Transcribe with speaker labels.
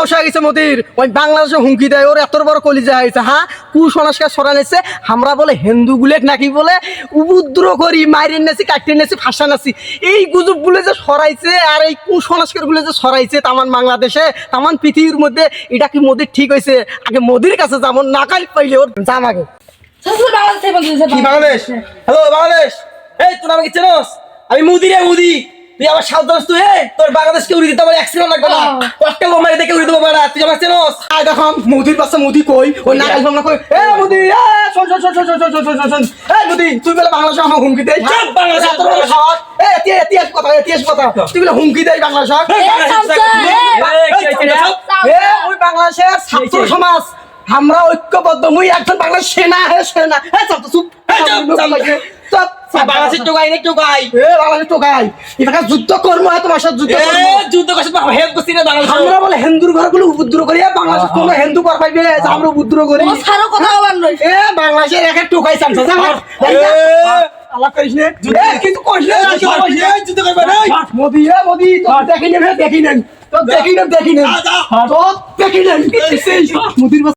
Speaker 1: সাহস হয়ে গেছে মোদির। ওই বাংলাদেশে হুমকি দেয় ওর এত বড় কলিজা হয়েছে হ্যাঁ? কুসংস্কার সরা নিচ্ছে আমরা বলে হিন্দু গুলে নাকি বলে উপদ্রব করি মাইরেন নাছি কাটিয়ে নাছি ফাঁসা নাছি এই গুজবগুলো যে সরাইছে আর এই কুসংস্কারগুলো যে সরাইছে তামান বাংলাদেশে তামান পৃথিবীর মধ্যে এটা কি মোদির ঠিক হয়েছে? আগে মোদির কাছে যেমন নাকাল পাইলে ওর জাম আগে।
Speaker 2: বাংলাদেশ
Speaker 3: হ্যালো বাংলাদেশ? এই তোর আমাকে চেনস? আমি মুদি রে মুদি। তুই আমার তুই তোর বাংলাদেশকে উড়ি দিতে আমার লাগবে না। বোমারি দেখে উড়ি দেবো বেড়া তুই আমার চেনস?
Speaker 1: আয় দেখো মোদির পাশে মোদি কই? ওই কই? এ মোদি এ শোন শোন শোন শোন শোন শোন শোন শোন। এ মোদি তুই বলে বাংলাদেশে আমার হুমকি দেয়
Speaker 3: চুপ, বাংলাদেশে
Speaker 1: বড় সাহস এ এক কথা এক কথা। তুই বলে হুমকি বাংলাদেশ।
Speaker 2: এ সামসা, এ।
Speaker 1: ওই বাংলাদেশের ছাত্র সমাজ আমরা ঐক্যবদ্ধ মুই একজন বাংলাদেশ সেনা হে সেনা। হে চুপ, চুপ।
Speaker 3: চুপ। বাংলাদেশের টোকাই টোকাই।
Speaker 1: এ বাংলাদেশ টোকাই। এটাকে যুদ্ধ কর্ম হয় তোমার সাথে যুদ্ধ কর্ম।
Speaker 3: যুদ্ধ করছিস হেল্প করছিস না বাংলাদেশ
Speaker 1: আমরা বলে হিন্দুর ঘরগুলো উপদ্রব করি বাংলাদেশ কোনো হিন্দু ঘর পাইবে আমরা উপদ্রব করি।
Speaker 2: সারো কথা আবার নয়।
Speaker 1: এ বাংলাদেশের একে টোকাই। করিস নে। কিন্তু করিস নে।
Speaker 3: যুদ্ধ করবে না
Speaker 1: মোদি এ মোদি তো দেখি নেবে দেখি নেন তো দেখি নেন দেখি নেন তো দেখি নেন মোদির